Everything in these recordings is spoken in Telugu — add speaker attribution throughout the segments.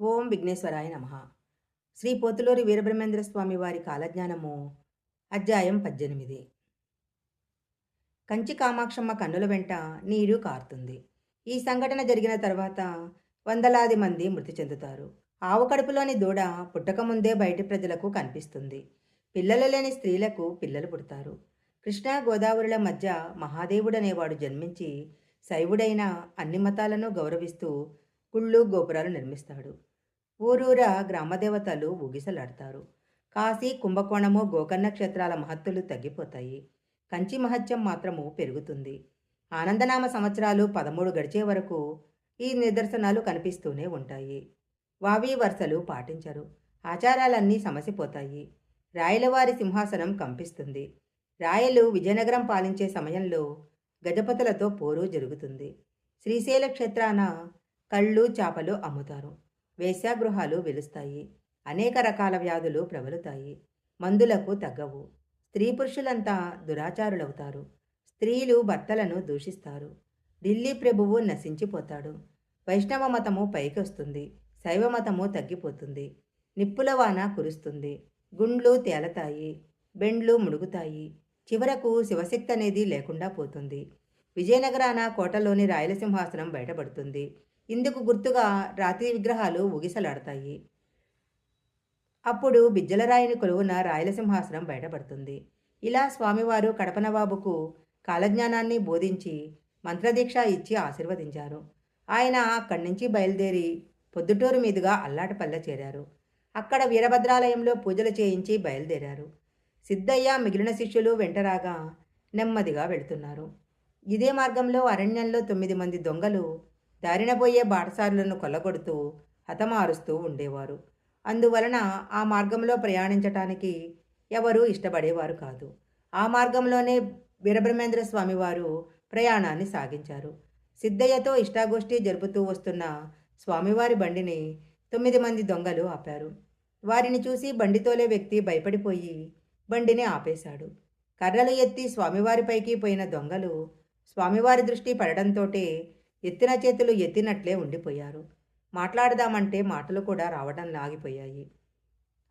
Speaker 1: ఓం విఘ్నేశ్వరాయ నమ. శ్రీ పోతులూరి వీరబ్రహ్మేంద్ర స్వామి వారి కాలజ్ఞానము అధ్యాయం పద్దెనిమిది. కంచి కామాక్షమ్మ కన్నుల వెంట నీరు కారుతుంది. ఈ సంఘటన జరిగిన తర్వాత వందలాది మంది మృతి చెందుతారు. ఆవు కడుపులోని దూడ పుట్టకముందే బయటి ప్రజలకు కనిపిస్తుంది. పిల్లలు లేని స్త్రీలకు పిల్లలు పుడతారు. కృష్ణా గోదావరిల మధ్య మహాదేవుడనేవాడు జన్మించి శైవుడైన అన్ని మతాలను గౌరవిస్తూ గుళ్ళు గోపురాలు నిర్మిస్తాడు. ఊరూరా గ్రామదేవతలు ఊగిసలాడతారు. కాశీ కుంభకోణము గోకర్ణ క్షేత్రాల మహత్తులు తగ్గిపోతాయి. కంచి మహత్యం మాత్రము పెరుగుతుంది. ఆనందనామ సంవత్సరాలు పదమూడు గడిచే వరకు ఈ నిదర్శనాలు కనిపిస్తూనే ఉంటాయి. వావి వరుసలు పాటించరు. ఆచారాలన్నీ సమసిపోతాయి. రాయలవారి సింహాసనం కంపిస్తుంది. రాయలు విజయనగరం పాలించే సమయంలో గజపతులతో పోరు జరుగుతుంది. శ్రీశైల క్షేత్రాన కళ్ళు చేపలు అమ్ముతారు. వేశ్యాగృహాలు వెలుస్తాయి. అనేక రకాల వ్యాధులు ప్రబలుతాయి. మందులకు తగ్గవు. స్త్రీ పురుషులంతా దురాచారులవుతారు. స్త్రీలు భర్తలను దూషిస్తారు. ఢిల్లీ ప్రభువు నశించిపోతాడు. వైష్ణవ మతము పైకొస్తుంది. శైవ మతము తగ్గిపోతుంది. నిప్పుల వాన కురుస్తుంది. గుండ్లు తేలతాయి. బెండ్లు ముడుగుతాయి. చివరకు శివశక్తి అనేది లేకుండా పోతుంది. విజయనగరాన కోటలోని రాయలసింహాసనం బయటపడుతుంది. ఇందుకు గుర్తుగా రాతి విగ్రహాలు ఊగిసలాడతాయి. అప్పుడు బిజ్జలరాయిని కొలువున రాయలసింహాసనం బయటపడుతుంది. ఇలా స్వామివారు కడపనవాబుకు కాలజ్ఞానాన్ని బోధించి మంత్రదీక్ష ఇచ్చి ఆశీర్వదించారు. ఆయన అక్కడి నుంచి బయలుదేరి పొద్దుటూరు మీదుగా అల్లాటపల్లె చేరారు. అక్కడ వీరభద్రాలయంలో పూజలు చేయించి బయలుదేరారు. సిద్ధయ్య మిగిలిన శిష్యులు వెంటరాగా నెమ్మదిగా వెళుతున్నారు. ఇదే మార్గంలో అరణ్యంలో తొమ్మిది మంది దొంగలు దారినపోయే బాటసారులను కొల్లగొడుతూ హతమారుస్తూ ఉండేవారు. అందువలన ఆ మార్గంలో ప్రయాణించటానికి ఎవరూ ఇష్టపడేవారు కాదు. ఆ మార్గంలోనే వీరబ్రహ్మేంద్ర స్వామివారు ప్రయాణాన్ని సాగించారు. సిద్ధయ్యతో ఇష్టాగోష్ఠి జరుపుతూ వస్తున్న స్వామివారి బండిని తొమ్మిది మంది దొంగలు ఆపారు. వారిని చూసి బండితోలే వ్యక్తి భయపడిపోయి బండిని ఆపేశాడు. కర్రలు ఎత్తి స్వామివారిపైకి పోయిన దొంగలు స్వామివారి దృష్టి పడడంతోటే ఎత్తిన చేతులు ఎత్తినట్లే ఉండిపోయారు. మాట్లాడదామంటే మాటలు కూడా రావడం లాగిపోయాయి.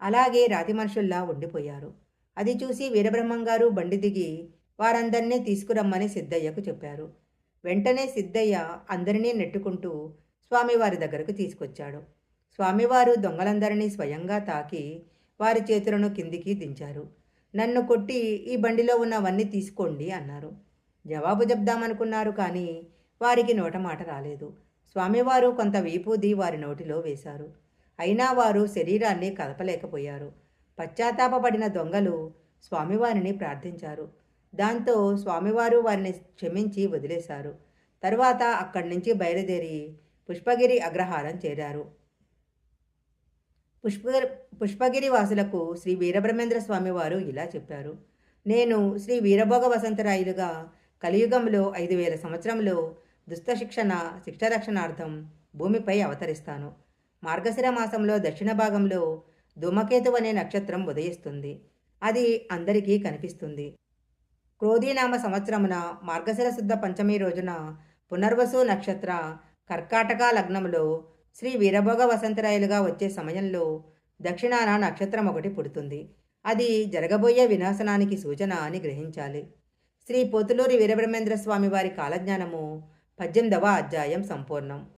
Speaker 1: అలాగే రాతి మనుషుల్లా ఉండిపోయారు. అది చూసి వీరబ్రహ్మంగారు బండి దిగి వారందరినీ తీసుకురమ్మని సిద్ధయ్యకు చెప్పారు. వెంటనే సిద్ధయ్య అందరినీ నెట్టుకుంటూ స్వామివారి దగ్గరకు తీసుకొచ్చాడు. స్వామివారు దొంగలందరినీ స్వయంగా తాకి వారి చేతులను కిందికి దించారు. నన్ను కొట్టి ఈ బండిలో ఉన్నవన్నీ తీసుకోండి అన్నారు. జవాబు చెప్దామనుకున్నారు కానీ వారికి నోటమాట రాలేదు. స్వామివారు కొంత వీపూది వారి నోటిలో వేశారు. అయినా వారు శరీరాన్ని కదపలేకపోయారు. పశ్చాత్తాపడిన దొంగలు స్వామివారిని ప్రార్థించారు. దాంతో స్వామివారు వారిని క్షమించి వదిలేశారు. తరువాత అక్కడి నుంచి బయలుదేరి పుష్పగిరి అగ్రహారం చేరారు. పుష్పగిరి పుష్పగిరి వాసులకు శ్రీ వీరబ్రహ్మేంద్ర స్వామి వారు ఇలా చెప్పారు. నేను శ్రీ వీరభోగ వసంతరాయులుగా కలియుగంలో ఐదు వేల సంవత్సరంలో దుష్ట శిక్షణ శిక్షరక్షణార్థం భూమిపై అవతరిస్తాను. మార్గశిర మాసంలో దక్షిణ భాగంలో ధూమకేతు అనే నక్షత్రం ఉదయిస్తుంది. అది అందరికీ కనిపిస్తుంది. క్రోధీనామ సంవత్సరమున మార్గశిర శుద్ధ పంచమి రోజున పునర్వసు నక్షత్ర కర్కాటక లగ్నంలో శ్రీ వీరభోగ వసంతరాయలుగా వచ్చే సమయంలో దక్షిణాన నక్షత్రం ఒకటి పుడుతుంది. అది జరగబోయే వినాశనానికి సూచన అని గ్రహించాలి. శ్రీ పోతులూరి వీరబ్రహ్మేంద్ర స్వామి వారి కాలజ్ఞానము పద్దెనిమిదవ అధ్యాయం సంపూర్ణం.